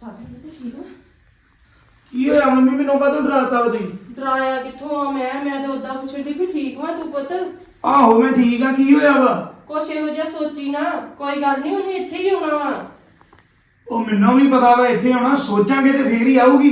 ਸਾਬੀ ਤੇ ਠੀਕ ਆ ਕੀ ਹੋਇਆ ਮੰਮੀ ਮੈਨੂੰ ਕਦੋਂ ਡਰਾਤਾ ਉਹ ਤੁਸੀਂ? ਡਰਾਇਆ ਕਿੱਥੋਂ ਆ ਮੈਂ? ਮੈਂ ਤੇ ਉਦਾਂ ਪੁੱਛਣ ਦੀ ਵੀ ਠੀਕ ਵਾ ਤੂੰ ਪੁੱਤ? ਆਹੋ ਮੈਂ ਠੀਕ ਆ। ਕੀ ਹੋਇਆ ਵਾ? ਕੁਛ ਇਹੋ ਜਿਹਾ ਸੋਚੀ ਨਾ। ਕੋਈ ਗੱਲ ਨਹੀਂ ਉਹਨੇ ਇੱਥੇ ਹੀ ਆਉਣਾ ਵਾ। ਉਹ ਮੈਨੂੰ ਵੀ ਪਤਾ ਵਾ ਇੱਥੇ ਆਉਣਾ। ਸੋਚਾਂਗੇ ਤੇ ਫੇਰ ਹੀ ਆਊਗੀ।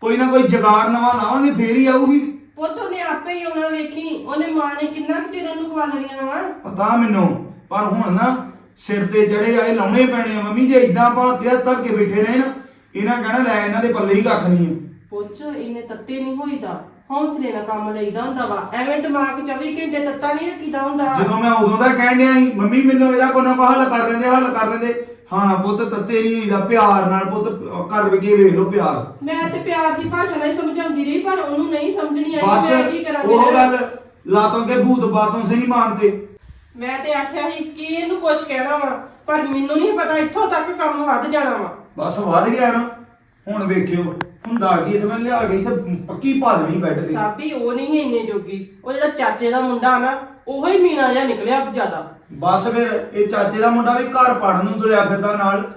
ਕੋਈ ਨਾ ਕੋਈ ਜਗਾੜ ਨਵਾਂ ਲਾਵਾਂਗੇ ਫੇਰ ਹੀ ਆਊਗੀ। ਪੁੱਤ ਉਹਨੇ ਆਪੇ ਹੀ ਆਉਣਾ ਵੇਖੀ। ਉਹਨੇ ਮਾਂ ਨੇ ਕਿੰਨਾ ਕੁ ਚਿਰ ਉਹਨੂੰ ਖਵਾਲਣੀਆਂ ਵਾ। ਪਤਾ ਮੈਨੂੰ ਪਰ ਹੁਣ ਨਾ ਸਿਰ ਤੇ ਚੜੇ ਆਏ ਲਾਉਣੇ ਪੈਣੇ ਆ। ਮੰਮੀ ਜੇ ਇਦਾਂ ਆਪਾਂ ਤੇ ਧਰ ਕੇ ਬੈਠੇ ਰਹੇ ਨਾ ਇਹਨਾਂ ਕਹਿਣਾ ਲੈ ਇਹਨਾਂ ਦੇ ਪੱਲੇ ਹੀ ਕੱਖ ਨਹੀਂ ਪੁੱਛ ਇੰਨੇ ਤੱਤੇ ਨਹੀਂ ਹੋਈਦਾ। ਹੌਸਲੇ ਨਾਲ ਕੰਮ ਲਈਦਾ ਹੁੰਦਾ ਵਾ। ਐਵੇਂ ਦਿਮਾਗ 24 ਘੰਟੇ ਤੱਤਾ ਨਹੀਂ ਰੱਖੀਦਾ ਹੁੰਦਾ। ਜਦੋਂ ਮੈਂ ਉਦੋਂ ਦਾ ਕਹਿਣ ਡਿਆ ਸੀ ਮੰਮੀ ਮੈਨੂੰ ਇਹਦਾ ਕੋਈ ਨਾ ਕੋਈ ਹੱਲ ਕਰ ਲੈਂਦੇ ਹੱਲ ਕਰ ਲੈਂਦੇ। ਹਾਂ ਪੁੱਤ ਤੱਤੇ ਨਹੀਂ ਹੋਈਦਾ ਪਿਆਰ ਨਾਲ ਪੁੱਤ ਘਰ ਵਿਕੇ ਵੇਖ ਲਓ ਪਿਆਰ। ਮੈਂ ਤੇ ਪਿਆਰ ਦੀ ਭਾਸ਼ਾ ਨਾਲ ਹੀ ਸਮਝਾਉਂਦੀ ਰਹੀ ਪਰ ਉਹਨੂੰ ਨਹੀਂ ਸਮਝਣੀ ਆਈ ਮੈਂ ਕੀ ਕਰਾਂ ਉਹ? ਗੱਲ ਲਾਤੋਂ ਕੇ ਭੂਤ ਬਾਤੋਂ ਸੇ ਨਹੀਂ ਮਾਨਤੇ ਮੈਂ ਤੇ ਆਖਿਆ ਸੀ ਕਿ ਇਹਨੂੰ ਕੁਝ ਕਹਿਣਾ ਵਾ? ਪਰ ਮੈਨੂੰ ਨਹੀਂ ਪਤਾ ਇੱਥੋਂ ਤੱਕ ਕੰਮ ਵੱਧ ਜਾਣਾ ਵਾ। ਬਸ ਵੱਧ ਗਿਆ ਨਾ। ਹੁਣ ਵੇਖਿਓ ਹੁੰਦਾ ਕੀ ਤੇ ਮੈਂ ਲਿਆ ਗਈ ਤੇ ਪੱਕੀ ਪਾ ਦੇਣੀ ਬੈੱਡ ਤੇ। ਸਾਬੀ ਉਹ ਨਹੀਂ ਇੰਨੇ ਜੋਗੀ। ਉਹ ਜਿਹੜਾ ਚਾਚੇ ਦਾ ਮੁੰਡਾ ਨਾ ਉਹੋ ਹੀ ਮੀਨਾ ਜਿਹਾ ਨਿਕਲਿਆ ਜ਼ਿਆਦਾ। ਬਸ ਫਿਰ ਇਹ ਚਾਚੇ ਦਾ ਮੁੰਡਾ ਵੀ ਘਰ ਪੜਨ ਨੂੰ ਤੁਰਿਆ ਫਿਰਦਾ ਨਾਲ।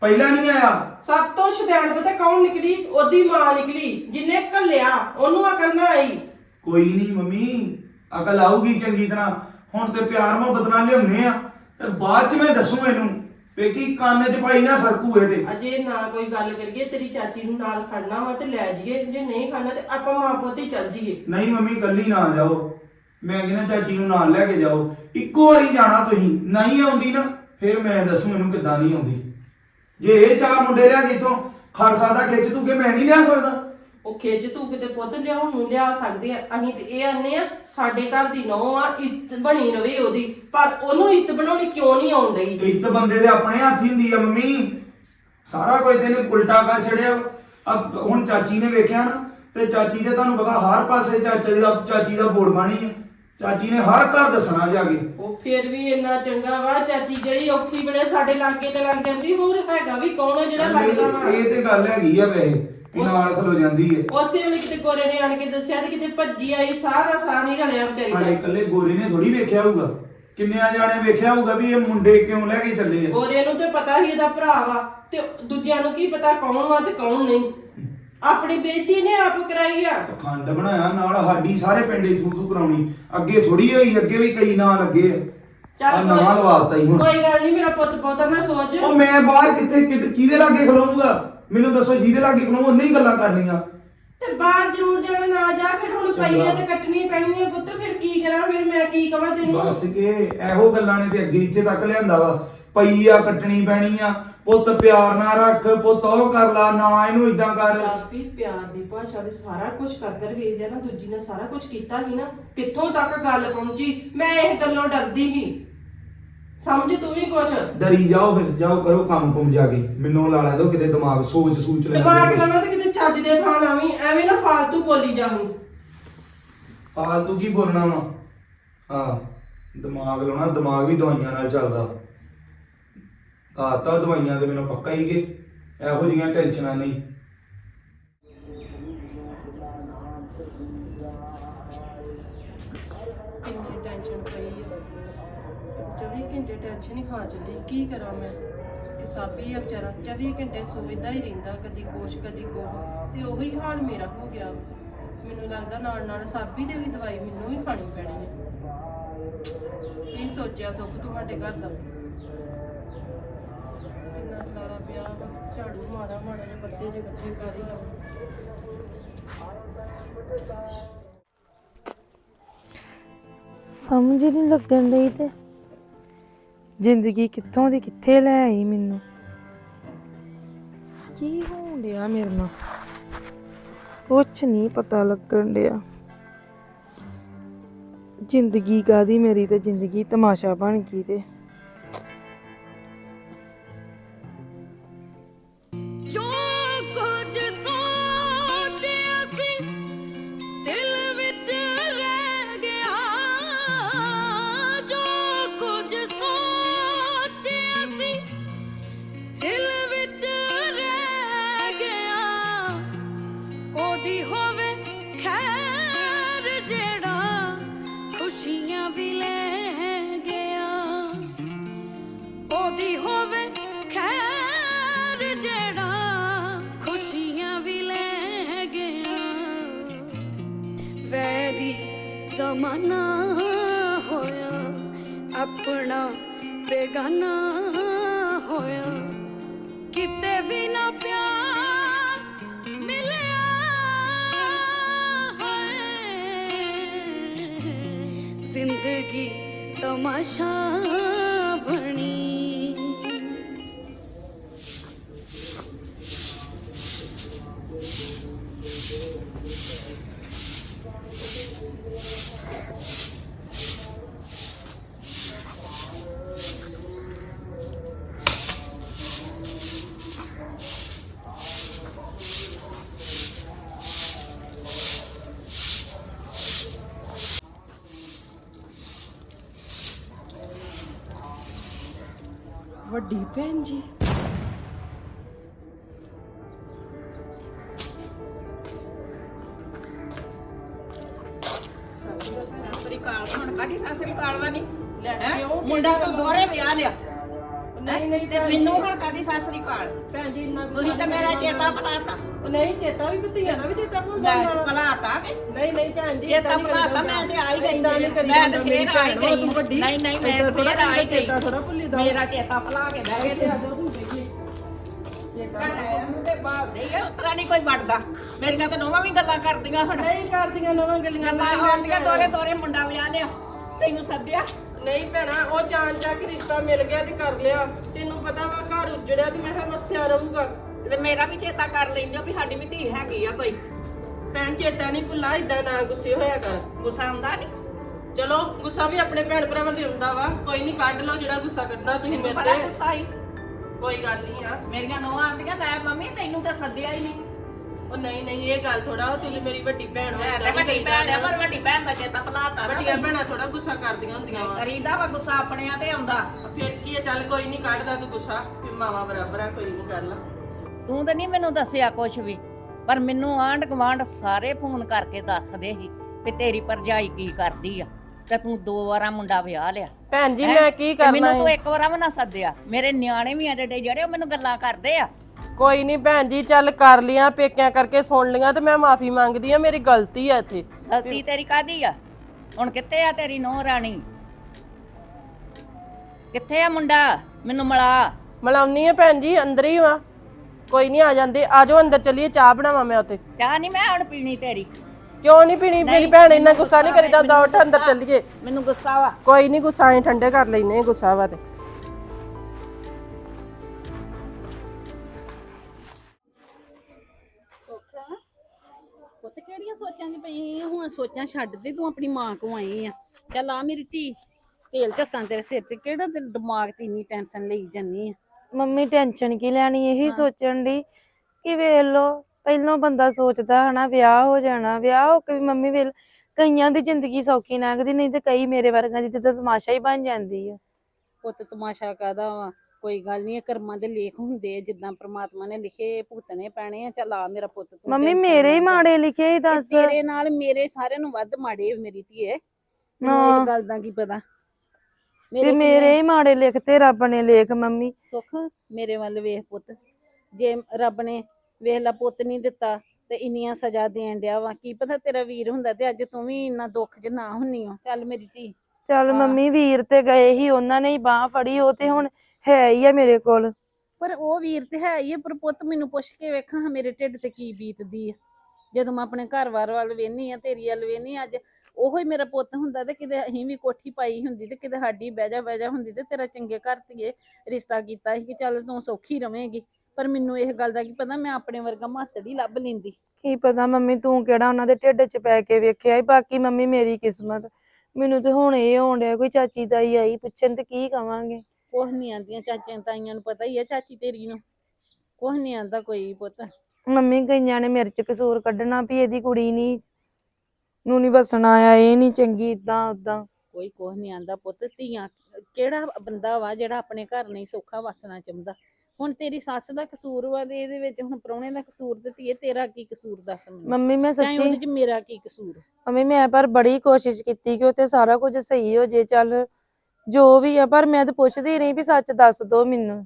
ਪਹਿਲਾਂ ਨਹੀਂ ਆਇਆ। ਸਭ ਤੋਂ ਸ਼ੈਤਾਨ ਪਤਾ ਕੌਣ ਨਿਕਲੀ? ਉਹਦੀ ਮਾਂ ਨਿਕਲੀ ਜਿੰਨੇ ਘੱਲਿਆ ਉਹਨੂੰ ਅਕਲ ਨਾ ਆਈ। ਕੋਈ ਨਹੀਂ ਮੰਮੀ ਅਕਲ ਆਊਗੀ ਚੰਗੀ ਤਰ੍ਹਾਂ। ਹੁਣ ਤੇ ਪਿਆਰ ਮੁਹੱਬਤ ਨਾਲ ਲਿਆਉਂਦੇ ਆ। ਤੇ ਬਾਅਦ ਚ ਮੈਂ ਦੱਸੂ ਇਹਨੂੰ। ਵੀ ਕੀ ਕੰਨ 'ਚ ਪਾਈ ਨਾ ਸਰਕੂ ਇਹਦੇ। ਅਜੇ ਨਾ ਕੋਈ ਗੱਲ ਕਰੀਏ ਤੇਰੀ ਚਾਚੀ ਨੂੰ ਨਾਲ ਖੜਨਾ ਵਾ ਤੇ ਲੈ ਜਾਈਏ। ਜੇ ਨਹੀਂ ਖੜਨਾ ਤੇ ਆਪਾਂ ਮਾਂ ਪੁੱਤ ਹੀ ਚੱਲ ਜਾਈਏ। ਨਹੀਂ ਮੰਮੀ ਕੱਲੀ ਨਾ ਜਾਓ। ਮੈਂ ਕਹਿੰਦਾ ਚਾਚੀ ਨੂੰ ਨਾਲ ਲੈ ਕੇ ਜਾਓ। ਇੱਕੋ ਵਾਰੀ ਜਾਣਾ ਤੁਸੀਂ ਨਹੀਂ ਆਉਂਦੀ ਨਾ ਫਿਰ ਮੈਂ ਦੱਸੂ ਇਹਨੂੰ ਕਿੱਦਾਂ ਨਹੀਂ ਆਉਂਦੀ। ਜੇ ਇਹ ਚਾਰ ਮੁੰਡੇ ਲਿਆ ਕੇ ਇਥੋਂ ਖੜ ਸਕਦਾ ਖਿੱਚ ਤੂੰ ਕਿ ਮੈਂ ਨਹੀਂ ਲਿਆ ਸਕਦਾ? ਉਹ ਖਿੱਚ ਤੂੰ ਕਿਤੇ ਪੁੱਤ ਲਿਆਉਣ ਨੂੰ ਲਿਆ ਸਕਦੇ ਆ। ਅਸੀਂ ਤੇ ਇਹ ਆਨੇ ਆ ਸਾਡੇ ਘਰ ਦੀ ਨੌ ਆ ਇੱਜ਼ਤ ਬਣੀ ਰਵੇ ਉਹਦੀ। ਪਰ ਉਹਨੂੰ ਇੱਜ਼ਤ ਬਣਾਉਣੀ ਕਿਉਂ ਨਹੀਂ ਆਉਣ ਡਈ? ਇੱਜ਼ਤ ਬੰਦੇ ਦੇ ਆਪਣੇ ਹੱਥ ਹੀ ਹੁੰਦੀ ਆ ਮੰਮੀ। ਸਾਰਾ ਕੁਝ ਤੈਨੂੰ ਉਲਟਾ ਕਰ ਛੜਿਆ ਅਬ ਹੁਣ ਚਾਚੀ ਨੇ ਵੇਖਿਆ ਨਾ ਤੇ ਚਾਚੀ ਦੇ ਤੁਹਾਨੂੰ ਪਤਾ ਹਰ ਪਾਸੇ ਚਾਚੇ ਦਾ ਚਾਚੀ ਦਾ ਬੋਲ ਬਾਣੀ ਹੈ ਚਾਚੀ ਨੇ ਹਰ ਘਰ ਦੱਸਣਾ ਜਾ ਕੇ। ਉਹ ਫਿਰ ਵੀ ਇੰਨਾ ਚੰਗਾ ਵਾ ਚਾਚੀ ਜਿਹੜੀ ਔਖੀ ਵੇਲੇ ਸਾਡੇ ਲਾਗੇ ਤੇ ਲੱਗ ਜਾਂਦੀ ਹੋਰ ਹੈਗਾ ਵੀ ਕੌਣ ਆ ਜਿਹੜਾ ਲੱਗਦਾ ਵਾ? ਇਹ ਤੇ ਗੱਲ ਹੈਗੀ ਆ ਵੈਸੇ। ਵੀ ਨਾਲ ਖਲੋ ਜਾਂਦੀ ਹੈ ਉਸੇ ਵੇਲੇ ਕਿਤੇ ਗੋਰੇ ਨੇ ਆਣ ਕੇ ਦੱਸਿਆ ਤੇ ਕਿਤੇ ਭੱਜੀ ਆਈ ਸਾਰਾ ਸਾਹ ਨਹੀਂ ਰਲਿਆ ਵਿਚਾਰੀ ਹਾਲੇ ਦਾ ਇਕੱਲੇ ਗੋਰੇ ਨੇ ਥੋੜੀ ਵੇਖਿਆ ਹੋਊਗਾ। ਕਿੰਨਿਆਂ ਜਾਣੇ ਵੇਖਿਆ ਹੋਊਗਾ ਵੀ ਇਹ ਮੁੰਡੇ ਕਿਉਂ ਲੈ ਕੇ ਚੱਲੇ ਆ। ਗੋਰੇ ਨੂੰ ਤੇ ਪਤਾ ਹੀ ਇਹਦਾ ਭਰਾ ਵਾ ਤੇ ਦੂਜਿਆਂ ਨੂੰ ਕੀ ਪਤਾ ਕੌਣ ਵਾ ਤੇ ਕੌਣ ਨਹੀਂ। ਆਪਣੀ ਬੇਇੱਜ਼ਤੀ ਨੇ ਆਪ ਕਰਾਈ ਆ। ਖੰਡ ਬਣਾਇਆ ਨਾਲ ਸਾਡੀ ਸਾਰੇ ਪਿੰਡੇ ਥੂ ਥੂ ਕਰਾਉਣੀ। ਅੱਗੇ ਥੋੜੀ ਹੋਈ ਅੱਗੇ ਵੀ ਕਈ ਨਾਂ ਲੱਗੇ ਆ। ਚੱਲ ਆਹ ਨਵਾਂ ਲਵਾਤਾ ਹੀ ਹੁਣ। ਕੋਈ ਗੱਲ ਨਹੀਂ ਮੇਰਾ ਪੁੱਤ ਬਹੁਤਾ ਨਾ ਸੋਚ। ਉਹ ਮੈਂ ਬਾਹਰ ਕਿੱਥੇ ਕਿਦ- ਕਿਹਦੇ ਲਾਗੇ ਖਲੋਊਗਾ? ਮੈਨੂੰ ਦੱਸੋ ਜਿਹਦੇ ਲਾਗੇ ਖਲੋਊ ਉਹਨੇ ਹੀ ਗੱਲਾਂ ਕਰਨੀਆਂ। ਤੇ ਬਾਹਰ ਜ਼ਰੂਰ ਜਾਣਾ ਨਾ ਜਾ ਫਿਰ ਹੁਣ ਪਈ ਆ ਤੇ ਕੱਟਣੀ ਪੈਣੀ ਆ ਪੁੱਤ ਫਿਰ ਕੀ ਕਰਾਂ ਫਿਰ ਮੈਂ ਕੀ ਕਵਾਂ ਤੈਨੂੰ? ਬਸ ਕੇ ਇਹੋ ਗੱਲਾਂ ਨੇ ਤੇ ਅੱਗੇ ਇੱਥੇ ਤੱਕ ਲਿਆਂਦਾ ਵਾ। ਪਈ ਆ ਕੱਟਣੀ ਪੈਣੀ ਆ ਪੁੱਤ ਪਿਆਰ ਨਾਲ ਰੱਖ ਪੁੱਤ ਉਹ ਕਰ ਲਾ ਨਾ ਇਹਨੂੰ ਇਦਾਂ ਕਰ। ਸਾਬੀ ਪਿਆਰ ਦੀ ਭਾਸ਼ਾ ਦੇ ਸਾਰਾ ਕੁਝ ਕਰ ਕਰ ਵੇਖ ਲਿਆ ਨਾ ਦੂਜੀ ਨੇ ਸਾਰਾ ਕੁਝ ਕੀਤਾ ਹੀ ਨਾ ਕਿੱਥੋਂ ਤੱਕ ਗੱਲ ਪਹੁੰਚੀ? ਮੈਂ ਇਹ ਗੱਲੋਂ ਡਰਦੀ ਹੀ। ਸਮਝ ਤੂੰ ਵੀ ਕੁਛ? ਡਰੀ ਜਾਓ ਫਿਰ ਜਾਓ ਕਰੋ ਕੰਮ ਕੁਮ ਜਾ ਕੇ। ਮੈਨੂੰ ਲਾ ਲੈ ਦੋ ਕਿਤੇ ਦਿਮਾਗ ਸੋਚ ਸੂਚ ਲੈ ਦਿਮਾਗ ਲਵਾਂ ਤੇ ਕਿਤੇ ਚੱਜ ਦੇ ਥਾਂ ਲਾਵੀਂ ਐਵੇਂ ਨਾ ਫਾਲਤੂ ਬੋਲੀ ਜਾਵੀਂ ਫਾਲਤੂ ਕੀ ਬੋਲਣਾ ਵਾ? ਹਾਂ ਦਿਮਾਗ ਲਾਉਣਾ ਦਿਮਾਗ ਵੀ ਦਵਾਈਆਂ ਨਾਲ ਚੱਲਦਾ। ਆਤਾ ਦਵਾਈਆਂ ਤੇ ਮੈਨੂੰ ਪੱਕਾ ਹੀ ਕਿ ਇਹੋ ਜੀਆਂ ਟੈਨਸ਼ਨਾਂ ਨਹੀਂ। ਟੈਨਸ਼ਨ ਹੀ ਖਾ ਚੱਲੀ ਕੀ ਕਰਾਂ ਮੈਂ? ਕਿ ਸਾਬੀ ਆ ਵਿਚਾਰਾ 24 ਘੰਟੇ ਸੋਚਦਾ ਹੀ ਰਹਿੰਦਾ ਕਦੀ ਕੁਛ ਕਦੀ ਕੁਛ। ਤੇ ਉਹੀ ਹਾਲ ਮੇਰਾ ਹੋ ਗਿਆ। ਮੈਨੂੰ ਲੱਗਦਾ ਨਾਲ ਨਾਲ ਸਾਬੀ ਦੇ ਵੀ ਦਵਾਈ ਮੈਨੂੰ ਵੀ ਖਾਣੀ ਪੈਣੀ ਹੈ। ਕੀ ਸੋਚਿਆ ਸੁੱਖ ਤੁਹਾਡੇ ਘਰ ਦਾ। ਕਿੰਨਾ ਲਾਰਾ ਪਿਆ ਵਾ, ਝਾੜੂ ਮਾਰਾ ਮਾੜਾ ਜਿਹਾ ਪੱਤੇ ਜਿਹੇ ਇਕੱਠੇ ਕਰ ਹੀ ਲਵਾਂ ਸਮਝ ਹੀ ਨਹੀਂ ਲੱਗਣ ਡਈ ਤੇ। ਜ਼ਿੰਦਗੀ ਕਿੱਥੋਂ ਦੀ ਕਿੱਥੇ ਲੈ ਆਈ ਮੈਨੂੰ? ਕੀ ਹੋਣ ਡਿਆ ਮੇਰੇ ਨਾਲ? ਕੁਛ ਨਹੀਂ ਪਤਾ ਲੱਗਣ ਡਿਆ। ਜ਼ਿੰਦਗੀ ਕਾਦੀ ਮੇਰੀ ਤੇ ਜ਼ਿੰਦਗੀ ਤਮਾਸ਼ਾ ਬਣ ਗਈ ਤੇ। ਜ਼ਿੰਦਗੀ ਤਮਾਸ਼ਾ ਵੱਡੀ ਭੈਣ ਜੀ। ਸਾਸਰੀ ਕਾਲ ਹੁਣ ਕਾਦੀ ਸਾਸਰੀ ਕਾਲ? ਮੁੰਡਾ ਤਾਂ ਦੋਰੇ ਵਿਆਹ ਲਿਆ। ਨਹੀਂ ਨਹੀਂ ਤੇ ਮੈਨੂੰ ਹੁਣ ਕਾਦੀ ਸਾਸਰੀ ਕਾਲ ਭੈਣ ਜੀ ਇੰਨਾ ਗੁੱਸਾ ਤੁਸੀਂ ਤਾਂ ਮੇਰਾ। ਚੇਤਾ ਭੁਲਾਤਾ। ਉਹ ਨਹੀਂ ਚੇਤਾ ਵੀ ਕੁੱਤੀਆਂ ਨਾ ਵੀ ਚੇਤਾ ਭੁੱਲ। ਭੁਲਾਤਾ ਕਿ? ਨਹੀਂ ਨਹੀਂ ਭੈਣ ਜੀ ਚੇਤਾ ਭੁਲਾਤਾ ਮੈਂ ਤੇ ਆ ਹੀ ਗਈ ਮੈਂ ਤੇ ਫੇਰ ਆ ਹੀ ਗਈ। ਨਹੀਂ ਨਹੀਂ ਮੈਂ ਚੇਤਾ ਥੋੜਾ ਮੇਰਾ ਚੇਤਾ ਭੁਲਾ ਕੇ ਬਹਿ ਗਏ ਤੇ ਜਦੋਂ ਤੂੰ ਗਈ ਚੇਤਾ ਤੇ ਬਾਹਰ ਨਹੀਂ ਹੈ ਉਤਰਾ ਨਹੀਂ ਕੋਈ ਵੜਦਾ। ਮੇਰੀਆਂ ਤਾਂ ਨੋਵਾਂ ਵੀ ਗੱਲਾਂ ਕਰਦੀਆਂ ਹੁਣ। ਨਹੀਂ ਕਰਦੀਆਂ ਨਵਾਂ ਗਲੀਆਂ ਗੱਲਾਂ ਨਹੀਂ ਆਉਂਦੀਆਂ ਦੋਰੇ ਦੋਰੇ ਮੁੰਡਾ ਵਿਆਹ ਲਿਆ। ਤੈਨੂੰ ਸੱਦਿਆ? ਨਹੀਂ ਭੈਣਾ ਉਹ ਜਾਣ ਜਾ ਕੇ ਰਿਸ਼ਤਾ ਮਿਲ ਗਿਆ ਤੇ ਕਰ ਲਿਆ। ਤੈਨੂੰ ਪਤਾ ਵਾ ਘਰ ਉਜੜਿਆ ਤੇ ਮੈਂ ਕਿਹਾ ਵਸਿਆ ਰਹੂਗਾ। ਤੇ ਮੇਰਾ ਵੀ ਚੇਤਾ ਕਰ ਲੈਂਦੇ ਵੀ ਸਾਡੀ ਵੀ ਧੀ ਹੈਗੀ ਆ ਕੋਈ। ਭੈਣ ਚੇਤਾ ਨਹੀਂ ਭੁੱਲਾ ਇਦਾਂ ਨਾ ਗੁੱਸੇ ਹੋਇਆ ਕਰ। ਗੁੱਸਾ ਆਉਂਦਾ ਨਹੀਂ? ਚਲੋ ਗੁੱਸਾ ਵੀ ਆਪਣੇ ਭੈਣ ਭਰਾਵਾਂ ਤੇ ਹੁੰਦਾ ਵਾ। ਕੋਈ ਨਹੀਂ ਕੱਢ ਲਓ ਜਿਹੜਾ ਗੁੱਸਾ ਕੱਢਣਾ ਤੁਸੀਂ ਮੈਨੂੰ ਮੇਰੇ ਬੜਾ ਤੇ ਗੁੱਸਾ ਆਈ। ਕੋਈ ਗੱਲ ਨਹੀਂ ਆ। ਮੇਰੀਆਂ ਨੋਹਾਂ ਆਂਦੀਆਂ ਲੈ ਮੰਮੀ ਤੈਨੂੰ ਤਾਂ ਸੱਦਿਆ ਹੀ ਨਹੀਂ। ਉਹ ਨਹੀਂ ਨਹੀਂ ਇਹ ਗੱਲ ਥੋੜਾ ਤੂੰ ਤੇ ਮੇਰੀ ਵੱਡੀ ਭੈਣ ਵਾ ਮੈਂ ਏਦਾਂ ਵੱਡੀ ਭੈਣ ਆ ਪਰ ਵੱਡੀ ਭੈਣ ਦਾ ਚੇਤਾ ਭੁਲਾਤਾ ਨਾ ਵੱਡੀਆਂ ਭੈਣਾਂ ਥੋੜਾ ਗੁੱਸਾ ਕਰਦੀਆਂ ਹੁੰਦੀਆਂ ਵਾ। ਕਰੀਦਾ ਵਾ ਗੁੱਸਾ ਆਪਣਿਆਂ ਤੇ ਆਉਂਦਾ। ਫਿਰ ਕੀ ਹੈ ਚੱਲ ਕੋਈ ਨਹੀਂ ਕੱਢਦਾ ਤੂੰ ਗੁੱਸਾ। ਫਿਰ ਮਾਵਾ ਬਰਾਬਰ ਆ ਕੋਈ ਨਹੀਂ ਕਰ ਲਾ। ਤੂੰ ਤਾਂ ਨਹੀਂ ਮੈਨੂੰ ਦੱਸਿਆ ਕੁਝ ਵੀ ਪਰ ਮੈਨੂੰ ਆਂਢ ਗੁਆਂਢ ਸਾਰੇ ਫੋਨ ਕਰਕੇ ਦੱਸਦੇ ਸੀ ਵੀ ਤੇਰੀ ਭਰਜਾਈ ਕੀ ਕਰਦੀ ਆ। ਤੇ ਤੂੰ ਦੋ ਵਾਰਾਂ ਮੁੰਡਾ ਵਿਆਹ ਲਿਆ। ਭੈਣ ਜੀ ਹੈਂ? ਮੈਂ ਕੀ ਤੇ ਮੈਨੂੰ ਕਰਨਾ ਤੂੰ ਹੈ? ਇੱਕ ਵਾਰਾਂ ਵੀ ਨਾ ਸੱਦਿਆ। ਮੇਰੇ ਨਿਆਣੇ ਵੀ ਆ ਜਿਹੜੇ ਜਿਹੜੇ ਉਹ ਮੈਨੂੰ ਗੱਲਾਂ ਕਰਦੇ ਆ। ਕੋਈ ਨਹੀਂ ਭੈਣ ਜੀ ਚੱਲ ਕਰ ਲਿਆ ਪੇਕਿਆਂ ਕਰਕੇ ਸੁਣ ਲਿਆ ਤੇ ਮੈਂ ਮਾਫੀ ਮੰਗਦੀ ਆ ਮੇਰੀ ਗਲਤੀ ਆ ਇੱਥੇ। ਗਲਤੀ ਤੇਰੀ ਕਾਦੀ ਆ? ਹੁਣ ਕਿੱਥੇ ਆ ਤੇਰੀ ਨੋਹ ਰਾਣੀ? ਕਿੱਥੇ ਆ ਮੁੰਡਾ? ਮੈਨੂੰ ਮਿਲਾ। ਮਲਾਉਣੀ ਆ ਭੈਣ ਜੀ ਅੰਦਰ ਹੀ ਵਾ। ਕੋਈ ਨਹੀਂ ਆ ਜਾਂਦੇ ਆ ਜਾਓ ਅੰਦਰ ਚੱਲੀਏ ਚਾਹ ਬਣਾਵਾਂ ਮੈਂ ਉੱਥੇ। ਚਾਹ ਨਹੀਂ ਮੈਂ ਹੁਣ ਪੀਣੀ ਤੇਰੀ। ਕਿਉਂ ਨਹੀਂ ਪੀਣੀ? ਮੇਰੀ ਭੈਣ ਇੰਨਾ ਗੁੱਸਾ ਨਹੀਂ ਕਰੀਦਾ ਦਾ ਉੱਠ ਅੰਦਰ ਚੱਲੀਏ। ਮੈਨੂੰ ਗੁੱਸਾ ਵਾ। ਕੋਈ ਨਹੀਂ ਗੁੱਸਾ ਐ ਠੰਡੇ ਕਰ ਲੈਨੇ ਗੁੱਸਾ ਵਾ ਤੇ। ਪੁੱਤ ਕਿਹੜੀਆਂ ਸੋਚਾਂ 'ਚ ਪਈ ਆਂ? ਹੁਣ ਸੋਚਾਂ ਛੱਡ ਦੇ ਤੂੰ ਆਪਣੀ ਮਾਂ ਕੋ ਆਈ ਆ। ਚੱਲ ਆ ਮੇਰੀ ਧੀ ਤੇਲ ਝੱਸਾਂ ਤੇਰੇ ਸਿਰ 'ਚ ਕਿਹੜਾ ਤੇਰੇ ਦਿਮਾਗ ਤੇ ਇੰਨੀ ਟੈਨਸ਼ਨ ਲਈ ਜਾਨੀ ਆ? ਮੰਮੀ ਟੈਨਸ਼ਨ ਕੀ ਲੈਣੀ? ਇਹੀ ਸੋਚਣ ਦੀ ਕਿ ਵੇਖ ਲੋ ਪਹਿਲੋਂ ਬੰਦਾ ਸੋਚਦਾ ਹਨਾ ਵਿਆਹ ਹੋ ਜਾਣਾ ਵਿਆਹ ਹੋ ਕੇ ਵੀ ਮੰਮੀ ਵੇਲ ਕਈਆਂ ਦੀ ਜ਼ਿੰਦਗੀ ਸੌਖੀ ਲੰਘਦੀ ਨਹੀਂ ਤੇ ਕਈ ਮੇਰੇ ਵਰਗਾਂ ਦੀ ਤੇ ਤਮਾਸ਼ਾ ਹੀ ਬਣ ਜਾਂਦੀ ਆ। ਪੁੱਤ ਤਮਾਸ਼ਾ ਕਾਦਾ ਵਾ ਕੋਈ ਗੱਲ ਨਹੀਂ ਕਰਮਾਂ ਦੇ ਲੇਖ ਹੁੰਦੇ ਆ ਜਿੱਦਾਂ ਪ੍ਰਮਾਤਮਾ ਨੇ ਲਿਖੇ ਭੁਗਤਣੇ ਪੈਣੇ ਆ ਚੱਲ ਆ ਮੇਰਾ ਪੁੱਤ ਤੂੰ ਮੰਮੀ ਮੇਰੇ ਹੀ ਨਾ। ਮਾੜੇ ਲਿਖੇ ਹੀ ਤੇ ਦੱਸ। ਤੇਰੇ ਨਾਲ ਮੇਰੇ ਸਾਰਿਆਂ ਨੂੰ ਵੱਧ ਮਾੜੇ ਆ ਮੇਰੀ ਧੀਏ ਮੈਨੂੰ ਹਾਂ। ਇਹ ਗੱਲ ਦਾ ਕੀ ਪਤਾ। ਤੇ ਮੇਰੇ ਹੀ ਮਾੜੇ ਲਿਖਤੇ ਰੱਬ ਨੇ ਲੇਖ ਮੰਮੀ। ਸੁੱਖ ਮੇਰੇ ਵੱਲ ਵੇਖ ਪੁੱਤ। ਜੇ ਰੱਬ ਨੇ ਵੇਖ ਲਾ ਪੁੱਤ ਨਹੀਂ ਦਿੱਤਾ ਤੇ ਇੰਨੀਆਂ ਸਜ਼ਾ ਦੇਣ ਡਿਆ ਵਾ। ਕੀ ਪਤਾ ਤੇਰਾ ਵੀਰ ਹੁੰਦਾ ਤੇ ਅੱਜ ਤੂੰ ਵੀ ਇੰਨਾ ਦੁੱਖ 'ਚ ਨਾ ਹੁੰਨੀ ਓ। ਚੱਲ ਮੇਰੀ ਧੀ। ਚੱਲ ਹਾਂ। ਮੰਮੀ ਵੀਰ ਤੇ ਗਏ ਹੀ ਉਹਨਾਂ ਨੇ ਹੀ ਬਾਹ ਫੜੀ ਉਹ ਤੇ ਹੁਣ ਹੈ ਹੀ ਆ ਮੇਰੇ ਕੋਲ। ਪਰ ਉਹ ਵੀਰ ਤੇ ਹੈ ਹੀ ਆ, ਪਰ ਪੁੱਤ ਮੈਨੂੰ ਪੁੱਛ ਕੇ ਵੇਖਾਂ ਹਾਂ ਮੇਰੇ ਢਿੱਡ ਤੇ ਕੀ ਬੀਤਦੀ ਆ। ਜਦੋਂ ਮੈਂ ਆਪਣੇ ਘਰ-ਬਾਰ ਵੱਲ ਵੇਹਨੀ ਆ ਤੇਰੀ ਵੱਲ ਵੇਹਨੀ ਅੱਜ ਉਹੋ ਹੀ ਮੇਰਾ ਪੁੱਤ ਹੁੰਦਾ ਤੇ ਕਿਤੇ ਅਸੀਂ ਵੀ ਕੋਠੀ ਪਾਈ ਹੁੰਦੀ ਤੇ ਕਿਤੇ ਸਾਡੀ ਬਹਿਜਾ ਬਹਿਜਾ ਹੁੰਦੀ ਤੇ ਤੇਰਾ ਚੰਗੇ ਘਰ ਧੀਏ ਰਿਸ਼ਤਾ ਕੀਤਾ ਸੀ ਕਿ ਚੱਲ ਤੂੰ ਸੌਖੀ ਰਵੇਂਗੀ। ਪਰ ਮੈਨੂੰ ਇਹ ਗੱਲ ਦਾ ਕੀ ਪਤਾ ਮੈਂ ਆਪਣੇ ਵਰਗਾ ਮਾਤੜੀ ਲੱਭ ਲੈਂਦੀ। ਕੀ ਪਤਾ ਮੰਮੀ ਤੂੰ ਕਿਹੜਾ ਉਹਨਾਂ ਦੇ ਢਿੱਡ 'ਚ ਪੈ ਕੇ ਵੇਖਿਆ ਈ ਬਾਕੀ ਮੰਮੀ ਮੇਰੀ ਕਿਸਮਤ। ਮੈਨੂੰ ਤੇ ਹੁਣ ਇਹ ਹੋਣ ਡਿਆ ਕੋਈ ਚਾਚੀ ਤਾਈ ਆਈ ਪੁੱਛਣ ਤੇ ਕੀ ਕਵਾਂਗੇ? ਕੁਛ ਨਹੀਂ ਆਂਦੀਆਂ ਚਾਚੀਆਂ ਤਾਈਆਂ ਨੂੰ ਪਤਾ ਹੀ ਆ ਚਾਚੀ ਤੇਰੀ ਨੂੰ। ਕੁਛ ਨਹੀਂ ਆਂਦਾ ਕੋਈ ਪੁੱਤ। ਮੰਮੀ ਕਈਆਂ ਨੇ ਮੇਰੇ 'ਚ ਕਸੂਰ ਕੱਢਣਾ ਵੀ ਇਹਦੀ ਕੁੜੀ ਨਹੀਂ ਨੂੰ ਨਹੀਂ ਵਸਣਾ ਆਇਆ ਇਹ ਨਹੀਂ ਚੰਗੀ ਇਦਾਂ ਉਦਾਂ ਕੋਈ ਕੁਛ ਨਹੀਂ ਆਂਦਾ ਪੁੱਤ ਧੀਆਂ ਕਿਹੜਾ ਬੰਦਾ ਵਾ ਜਿਹੜਾ ਆਪਣੇ ਘਰ ਨਹੀਂ ਸੌਖਾ ਵਸਣਾ ਚਾਹੁੰਦਾ? ਹੁਣ ਤੇਰੀ ਸੱਸ ਦਾ ਕਸੂਰ ਵਾ ਤੇ ਇਹਦੇ ਵਿੱਚ ਹੁਣ ਪ੍ਰਾਹੁਣੇ ਦਾ ਕਸੂਰ ਤੇ ਧੀਏ ਤੇਰਾ ਕੀ ਕਸੂਰ ਦੱਸ ਮੈਨੂੰ? ਮੰਮੀ ਮੈਂ ਚਾਹੇ ਉਹਦੇ ਸੱਚੀ ਚ ਮੇਰਾ ਕੀ ਕਸੂਰ? ਮੰਮੀ ਮੈਂ ਪਰ ਬੜੀ ਕੋਸ਼ਿਸ਼ ਕੀਤੀ ਕਿ ਉੱਥੇ ਸਾਰਾ ਕੁਝ ਸਹੀ ਹੋ ਜੇ ਚੱਲ ਜੋ ਵੀ ਆ ਪਰ ਮੈਂ ਤਾਂ ਪੁੱਛਦੀ ਰਹੀ ਵੀ ਸੱਚ ਦੱਸ ਦੋ ਮੈਨੂੰ।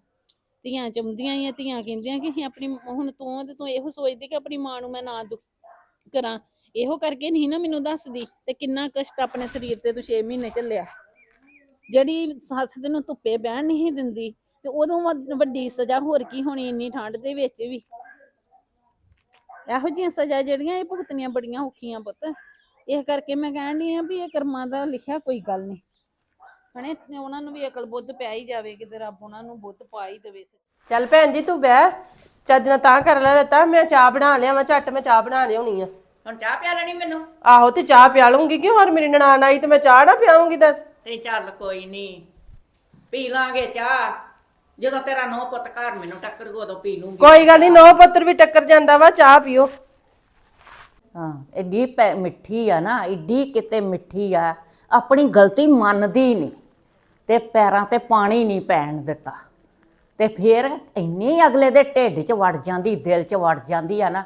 ਧੀਆਂ ਚੰਦੀਆਂ ਹੀ ਆ ਧੀਆਂ ਕਹਿੰਦੀਆਂ ਕਿ ਅਸੀਂ ਆਪਣੀ ਹੁਣ ਤੂੰ ਤੇ ਤੂੰ ਇਹੋ ਸੋਚਦੀ ਕਿ ਆਪਣੀ ਮਾਂ ਨੂੰ ਮੈਂ ਨਾ ਦੁੱਖ ਕਰਾਂ। ਇਹੋ ਕਰਕੇ ਨਹੀਂ ਨਾ ਮੈਨੂੰ ਦੱਸਦੀ ਤੇ ਕਿੰਨਾ ਕਸ਼ਟ ਆਪਣੇ ਸਰੀਰ ਤੇ ਤੂੰ 6 ਮਹੀਨੇ ਝੱਲਿਆ। ਜਿਹੜੀ ਸੱਸ ਤੈਨੂੰ ਧੁੱਪੇ ਬਹਿਣ ਨਹੀਂ ਦਿੰਦੀ ਤੇ ਉਦੋਂ ਵੱਡ- ਸਜ਼ਾ ਹੋਰ ਕੀ ਹੋਣੀ ਇੰਨੀ ਠੰਡ ਦੇ ਵਿੱਚ ਵੀ। ਇਹੋ ਜਿਹੀਆਂ ਸਜ਼ਾ ਜਿਹੜੀਆਂ ਇਹ ਭੁਗਤਣੀਆਂ ਬੜੀਆਂ ਔਖੀਆਂ ਪੁੱਤ। ਇਸ ਕਰਕੇ ਮੈਂ ਕਹਿਣ ਡਈ ਆ ਵੀ ਇਹ ਕਰਮਾਂ ਦਾ ਲਿਖਿਆ ਕੋਈ ਗੱਲ ਨਹੀਂ। ਹਣੇ ਉਹਨਾਂ ਨੂੰ ਵੀ ਅਕਲ ਬੁੱਧ ਪਿਆ ਹੀ ਜਾਵੇ ਕਿਤੇ ਰੱਬ ਉਹਨਾਂ ਨੂੰ ਬੁੱਧ ਪਾ ਹੀ ਦੇਵੇ। ਚੱਲ ਭੈਣ ਜੀ ਤੂੰ ਬਹਿ ਚੱਜ ਨਾਲ ਤਾਂ ਕਰ ਲੈ ਤਾਂ ਮੈਂ ਚਾਹ ਬਣਾ ਲਿਆ ਵਾ ਝੱਟ ਮੈਂ ਚਾਹ ਬਣਾ ਲਿਆਉਣੀ ਆ। ਹੁਣ ਚਾਹ ਪਿਆ ਲੈਣੀ ਮੈਨੂੰ? ਆਹੋ ਤੇ ਚਾਹ ਪਿਆ ਲੂੰਗੀ ਕਿ ਹੋਰ ਮੇਰੀ ਨਨਾਣ ਆਈ ਤੇ ਮੈਂ ਚਾਹ ਨਾ ਪਿਆਉਂਗੀ ਦੱਸ। ਤੇ ਚੱਲ ਕੋਈ ਨਹੀਂ ਪੀ ਲਾਂਗੇ ਚਾਹ। ਜਦੋਂ ਤੇਰਾ ਨੌ ਪੁੱਤ ਘਰ ਮੈਨੂੰ ਟੱਕਰ ਉਦੋਂ ਪੀ ਲੂੰਗੀ। ਕੋਈ ਗੱਲ ਨਹੀਂ ਨੌ ਪੁੱਤਰ ਵੀ ਟੱਕਰ ਜਾਂਦਾ ਵਾ ਚਾਹ ਪੀਓ। ਹਾਂ ਐਡੀ ਪੈ- ਮਿੱਠੀ ਆ ਨਾ ਐਡੀ ਕਿਤੇ ਮਿੱਠੀ ਆ ਆਪਣੀ ਗਲਤੀ ਮੰਨਦੀ ਨਹੀਂ ਤੇ ਪੈਰਾਂ ਤੇ ਪਾਣੀ ਨਹੀਂ ਪੈਣ ਦਿੱਤਾ। ਤੇ ਫਿਰ ਇੰਨੀ ਅਗਲੇ ਦੇ ਢਿੱਡ 'ਚ ਵੜ ਜਾਂਦੀ ਦਿਲ 'ਚ ਵੜ ਜਾਂਦੀ ਆ ਨਾ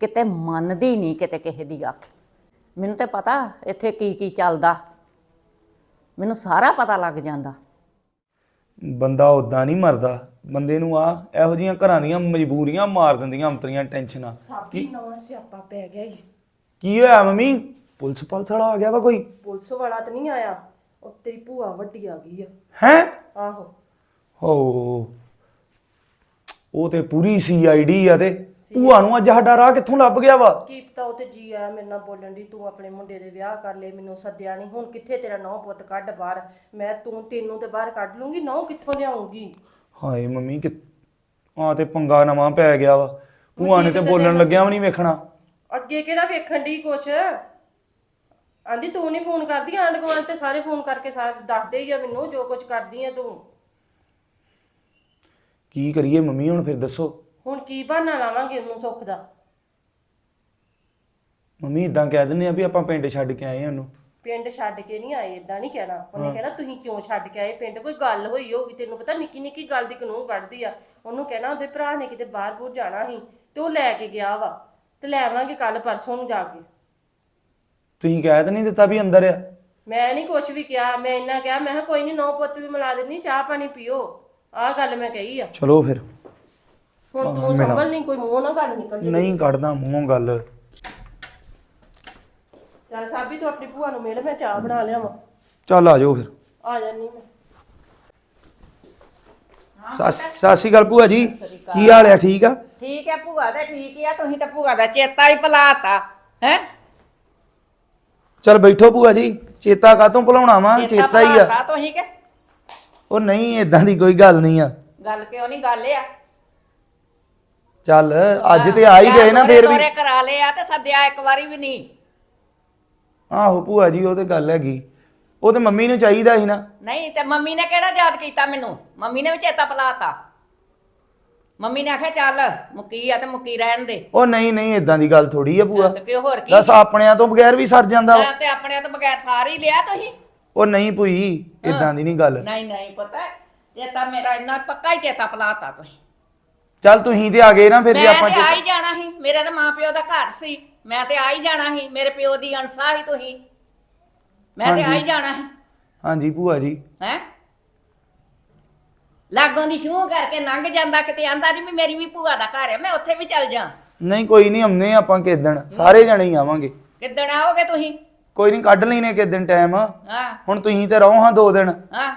ਕਿਤੇ ਮੰਨਦੀ ਨਹੀਂ ਕਿਤੇ ਕਿਸੇ ਦੀ ਆਖ ਮੈਨੂੰ ਤੇ ਪਤਾ ਇੱਥੇ ਕੀ ਕੀ ਚੱਲਦਾ। ਮੈਨੂੰ ਸਾਰਾ ਪਤਾ ਲੱਗ ਜਾਂਦਾ। ਬੰਦਾ ਉਦਾਂ ਨਹੀਂ ਮਰਦਾ। ਬੰਦੇ ਨੂੰ ਆ ਇਹੋ ਜੀਆਂ ਘਰਾਂ ਦੀਆਂ ਮਜਬੂਰੀਆਂ ਮਾਰ ਦਿੰਦੀਆਂ ਅੰਤਰੀਆਂ ਟੈਨਸ਼ਨਾਂ। ਕੀ ਨਵਾਂ ਸਿਆਪਾ ਪੈ ਗਿਆ ਈ ਕੀ ਹੋਇਆ ਮੰਮੀ? ਪੁਲਿਸ ਪੁਲਿਸ ਵਾਲਾ ਆ ਗਿਆ ਵਾ ਕੋਈ? ਪੁਲਿਸ ਵਾਲਾ ਤਾਂ ਨਹੀਂ ਆਇਆ। ਉਹ ਤੇਰੀ ਭੂਆ ਵੱਡੀ ਆ ਗਈ ਆ। ਹੈ? ਆਹੋ। ਹੋ। ਉਹ ਤੇ ਪੂਰੀ ਸੀਆਈਡੀ ਆ ਤੇ। ਭੂਆ ਨੂੰ ਅੱਜ ਸਾਡਾ ਰਾਹ ਕਿੱਥੋਂ ਲੱਭ ਗਿਆ ਵਾ? ਕੀ ਪਤਾ ਉਹ ਤੇ ਜੀ ਆਇਆ ਮੇਰੇ ਨਾਲ ਬੋਲਣ ਦੀ ਤੂੰ ਆਪਣੇ ਮੁੰਡੇ ਦੇ ਵਿਆਹ ਕਰ ਲੈ ਮੈਨੂੰ ਸੱਦਿਆ ਨਹੀਂ ਹੁਣ ਕਿੱਥੇ ਤੇਰਾ ਨੌ ਪੁੱਤ ਕੱਢ ਬਾਹਰ? ਮੈਂ ਤੂੰ ਤੈਨੂੰ ਤੇ ਬਾਹਰ ਕੱਢ ਲੂੰਗੀ ਨੌ ਕਿੱਥੋਂ ਲਿਆਉਂਗੀ? ਹਾਏ ਮੰਮੀ ਕਿ ਆ ਤੇ ਪੰਗਾ ਨਵਾਂ ਪੈ ਗਿਆ ਵਾ। ਭੂਆ ਨੇ ਤੇ ਬੋਲਣ ਲੱਗਿਆ ਵੀ ਨਹੀਂ ਵੇਖਣਾ। ਅੱਗੇ ਕਿਹੜਾ ਵੇਖਣ ਦੀ ਕੁਛ? ਆਂਦੀ ਤੂੰ ਨਹੀਂ ਫੋਨ ਕਰਦੀ ਆਂਢ ਗੁਆਂਢ ਤੇ ਸਾਰੇ ਫੋਨ ਕਰਕੇ ਸਾਰੇ ਦੱਸਦੇ ਹੀ ਆ ਮੈਨੂੰ ਜੋ ਕੁਝ ਕਰਦੀ ਆ ਤੂੰ। ਕੀ ਕਰੀਏ ਮੰਮੀ ਹੁਣ ਫਿਰ ਦੱਸੋ। ਹੁਣ ਕੀ ਬਹਾਨਾ ਲਾਵਾਂਗੇ ਉਹਨੂੰ ਸੁੱਖ ਦਾ? ਮੰਮੀ ਇਦਾਂ ਕਹਿ ਦਿੰਦੇ ਆ ਵੀ ਆਪਾਂ ਪਿੰਡ ਛੱਡ ਕੇ ਆਏ ਆ ਉਹਨੂੰ। ਪਿੰਡ ਛੱਡ ਕੇ ਨਹੀਂ ਆਏ ਇਦਾਂ ਨਹੀਂ ਕਹਿਣਾ। ਉਹਨੇ ਕਹਿਣਾ ਤੁਸੀਂ ਕਿਉਂ ਛੱਡ ਕੇ ਆਏ? ਪਿੰਡ ਕੋਈ ਗੱਲ ਹੋਈ ਹੋਊਗੀ ਤੈਨੂੰ ਪਤਾ ਨਿੱਕੀ ਨਿੱਕੀ ਗੱਲ ਦੀ ਕਾਨੂੰਨ ਕੱਢਦੀ ਆ। ਉਹਨੂੰ ਕਹਿਣਾ ਉਹਦੇ ਭਰਾ ਨੇ ਕਿਤੇ ਬਾਹਰ ਬੂਰ ਜਾਣਾ ਸੀ ਤੇ ਉਹ ਲੈ ਕੇ ਗਿਆ ਵਾ। ਤੇ ਲੈ ਆਵਾਂਗੇ ਕੱਲ ਪਰਸੋਂ ਨੂੰ ਜਾ ਕੇ। ਤੁਸੀਂ ਕਹਿ ਤਾਂ ਨਹੀਂ ਦਿੱਤਾ ਵੀ ਅੰਦਰ ਆ। ਮੈਂ ਨਹੀਂ ਕੁਛ ਵੀ ਕਿਹਾ। ਮੈਂ ਇੰਨਾ ਕਿਹਾ ਮੈਂ ਕਿਹਾ ਕੋਈ ਨਹੀਂ ਨੌ ਪੁੱਤ ਵੀ ਮਿਲਾ ਦਿੰਨੀ ਚਾਹ ਪਾਣੀ ਪੀਓ। ਆਹ ਗੱਲ ਮੈਂ ਕਹੀ ਆ। ਚਲੋ ਫਿਰ। ਹੁਣ ਤੂੰ ਸੰਭਲ ਨਹੀਂ ਕੋਈ ਮੂੰਹ ਨਾ ਗੱਲ ਨਿਕਲ ਜੇ ਨਹੀਂ ਕੱਢਦਾ ਮੂੰਹੋਂ ਗੱਲ। ਚੱਲ ਸਾਬੀ ਤੂੰ ਆਪਣੀ ਭੂਆ ਨੂੰ ਮਿਲ ਮੈਂ ਚਾਹ ਬਣਾ ਲਿਆ ਵਾ ਚੱਲ ਆ ਜਾਓ ਫਿਰ। ਆ ਜਾਨੀ ਮੈਂ। ਸਤਿ ਸਤਿ ਸ਼੍ਰੀ ਅਕਾਲ ਭੂਆ ਜੀ। ਕੀ ਹਾਲ ਆ ਠੀਕ ਆ? ਠੀਕ ਹੈ ਭੂਆ ਦਾ ਠੀਕ ਆ। ਤੁਸੀਂ ਤਾਂ ਭੂਆ ਦਾ ਚੇਤਾ ਹੀ ਭੁਲਾਤਾ ਹੈ? ਚੱਲ ਬੈਠੋ ਭੂਆ ਜੀ। ਚੇਤਾ ਕਾਤੋਂ ਭੁਲਾਉਣਾ ਵਾ? ਚੇਤਾ ਹੀ ਆ। ਭੁਲਾਤਾ ਤੁਸੀਂ ਕਿ? ਉਹ ਨਹੀਂ ਇਦਾਂ ਦੀ ਕੋਈ ਗੱਲ ਨਹੀਂ ਆ। ਗੱਲ ਕਿਉਂ ਨਹੀਂ? ਗੱਲ ਆ ਚੱਲ ਅੱਜ ਤੇ ਆ ਹੀ ਗਏ ਨਾ ਫੇਰ ਵੀ ਦੋਰੇ ਕਰਾ ਲਿਆ ਤੇ ਸੱਦਿਆ ਇੱਕ ਵਾਰੀ ਵੀ ਨਹੀਂ। ਆਹੋ ਭੂਆ ਜੀ ਉਹ ਤੇ ਗੱਲ ਹੈਗੀ। ਉਹ ਤੇ ਮੰਮੀ ਨੂੰ ਚਾਹੀਦਾ ਸੀ ਨਾ। ਨਹੀਂ ਤੇ ਮੰਮੀ ਨੇ ਕਿਹੜਾ ਯਾਦ ਕੀਤਾ ਮੈਨੂੰ? ਮੰਮੀ ਨੇ ਵੀ ਚੇਤਾ ਭੁਲਾਤਾ ਮੰਮੀ ਨੇ ਆਖਿਆ ਚੱਲ ਮੁੱਕੀ ਆ ਤੇ ਮੁੱਕੀ ਰਹਿਣ ਦੇ। ਉਹ ਨਹੀਂ ਨਹੀਂ ਇਦਾਂ ਦੀ ਗੱਲ ਥੋੜੀ ਆ ਭੂਆ। ਤੇ ਹੋਰ ਕੀ? ਦੱਸ ਆਪਣਿਆਂ ਤੋਂ ਬਗੈਰ ਵੀ ਸਰ ਜਾਂਦਾ ਵਾ। ਮੈਂ ਤੇ ਆਪਣਿਆਂ ਤੋਂ ਬਗੈਰ ਸਾਰੀ ਲਿਆ ਤੁਸੀਂ। ਉਹ ਨਹੀਂ ਭੂਈ ਇਦਾਂ ਦੀ ਨਹੀਂ ਗੱਲ। ਨਹੀਂ ਨਹੀਂ ਪਤਾ। ਚੇਤਾ ਮੇਰਾ ਇੰਨਾ ਪੱਕਾ ਹੀ ਚੇਤਾ ਭੁਲਾਤਾ ਤੁਸੀਂ। ਚੱਲ ਤੁਸੀਂ ਤੇ ਆ ਗਏ ਨਾ ਫਿਰ ਜੇ ਮੈਂ ਆਪਾਂ ਤੇ ਆ ਹੀ ਜਾਣਾ ਸੀ। ਮੇਰੇ ਤਾਂ ਮਾਪਿਓ ਦਾ ਘਰ ਸੀ। ਮੈਂ ਤੇ ਆ ਹੀ ਜਾਣਾ ਸੀ। ਮੇਰੇ ਪਿਓ ਦੀ ਅਣਸਾ ਸੀ ਤੁਸੀਂ। ਮੈਂ ਤੇ ਆ ਹੀ ਹਾਂਜੀ। ਜਾਣਾ ਸੀ। ਹਾਂਜੀ ਭੂਆ ਜੀ। ਹੈ? ਲਾਗੋਂ ਦੀ ਛੂਹ ਕਰਕੇ ਲੰਘ ਜਾਂਦਾ ਕਿਤੇ ਆਂਦਾ ਨਹੀਂ ਵੀ ਮੇਰੀ ਵੀ ਭੂਆ ਦਾ ਘਰ ਹੈ ਮੈਂ ਉੱਥੇ ਵੀ ਚੱਲ ਜਾ। ਨਹੀਂ ਕੋਈ ਨਹੀਂ ਆਉਂਦੇ ਆਪਾਂ ਕਿਦਣ ਸਾਰੇ ਜਣੇ ਹੀ ਆਵਾਂਗੇ। ਕਿੱਦਣ ਆਓਗੇ ਤੁਸੀਂ? ਕੋਈ ਨਹੀਂ ਕੱਢ ਲੈਨੇ ਕਿਦਣ ਟਾਈਮ ਹਾਂ। ਹੁਣ ਤੁਸੀਂ ਤੇ ਰਹੋ ਹਾਂ ਦੋ ਦਿਨ। ਹਾਂ।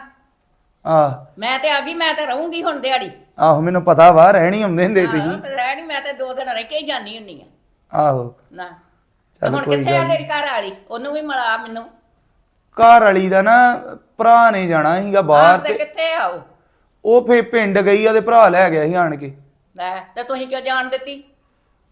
ਆਹ। ਮੈਂ ਤੇ ਆ ਗਈ ਮੈਂ ਤੇ ਰਹੂੰਗੀ ਹੁਣ ਦਿਹਾੜੀ। ਆਹੋ ਮੈਨੂੰ ਪਤਾ ਵਾ ਰਹਿਣੀ ਆਉਂਦੇ ਹੁੰਦੇ ਤੁਸੀਂ। ਆਹੋ, ਰਹਿ ਨੀ ਮੈਂ ਤੇ ਦੋ ਦਿਨ ਰਹਿ ਕੇ ਹੀ ਜਾਨੀ ਹੁੰਨੀ ਆ। ਆਹੋ। ਨਾ। ਤੇ ਚੱਲ ਹੁਣ ਕਿੱਥੇ ਆ। ਤੇਰੀ ਘਰ ਵਾਲੀ? ਉਹਨੂੰ ਵੀ ਮਿਲਾ ਮੈਨੂੰ। ਘਰ ਵਾਲੀ ਦਾ ਨਾ ਭਰਾ ਨੇ ਜਾਣਾ ਸੀਗਾ ਬਾਹਰ ਤੇ ਤੇ ਕਿੱਥੇ ਆਓ ਉਹ? ਫੇ ਪਿੰਡ ਗਈ ਆ ਤੇ ਭਰਾ ਲੈ ਗਿਆ ਸੀ ਆਣ ਕੇ। ਲੈ ਤੇ ਤੁਸੀਂ ਕਿਉਂ ਜਾਣ ਦਿੱਤੀ?